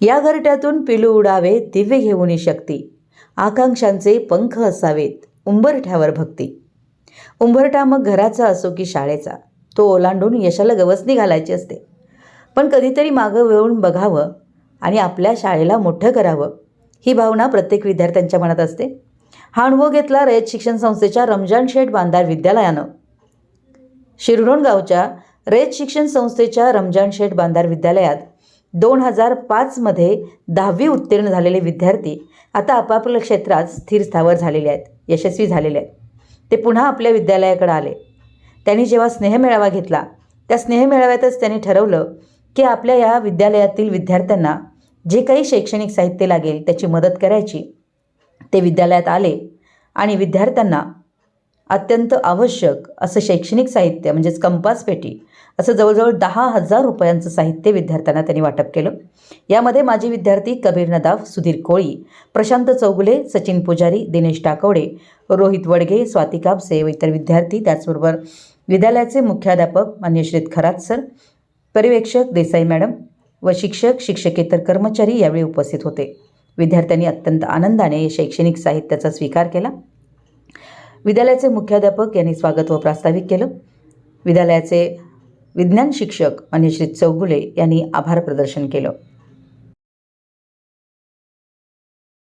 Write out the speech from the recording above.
या घरट्यातून पिलू उडावे दिव्य घेऊन शक्ती. आकांक्षांचे पंख असावेत उंबरठ्यावर भक्ती. उंबरठा मग घराचा असो की शाळेचा तो ओलांडून यशाला गवसणी घालायची असते. पण कधीतरी मागं वळून बघावं आणि आपल्या शाळेला मोठं करावं ही भावना प्रत्येक विद्यार्थ्यांच्या मनात असते. हा अनुभव घेतला रयत शिक्षण संस्थेच्या रमजान शेठ बांधार विद्यालयानं. शिरढोण गावच्या रयत शिक्षण संस्थेच्या रमजान शेठ बांधार विद्यालयात दोन हजार पाचमध्ये दहावी उत्तीर्ण झालेले विद्यार्थी आता आपापल्या क्षेत्रात स्थिर स्थावर झालेले आहेत यशस्वी झालेले आहेत. ते पुन्हा आपल्या विद्यालयाकडे आले. त्यांनी जेव्हा स्नेहमेळावा घेतला त्या स्नेहमेळाव्यातच त्यांनी ठरवलं की आपल्या या विद्यालयातील विद्यार्थ्यांना जे काही शैक्षणिक साहित्य लागेल त्याची मदत करायची. ते विद्यालयात आले आणि विद्यार्थ्यांना अत्यंत आवश्यक असं शैक्षणिक साहित्य म्हणजेच कंपास पेटी असं जवळजवळ दहा हजार रुपयांचं साहित्य विद्यार्थ्यांना त्यांनी वाटप केलं. यामध्ये माजी विद्यार्थी कबीर नदाफ सुधीर कोळी प्रशांत चौगुले सचिन पुजारी दिनेश टाकवडे रोहित वडगे स्वाती कापसे व इतर विद्यार्थी. त्याचबरोबर विद्यालयाचे मुख्याध्यापक मान्य श्रीत खरात सर पर्यवेक्षक देसाई मॅडम व शिक्षक शिक्षकेतर कर्मचारी यावेळी उपस्थित होते. विद्यार्थ्यांनी अत्यंत आनंदाने शैक्षणिक साहित्याचा स्वीकार केला. विद्यालयाचे मुख्याध्यापक यांनी स्वागत व प्रास्ताविक केलं. विद्यालयाचे विज्ञान शिक्षक मान्य श्री चौगुले यांनी आभार प्रदर्शन केलं.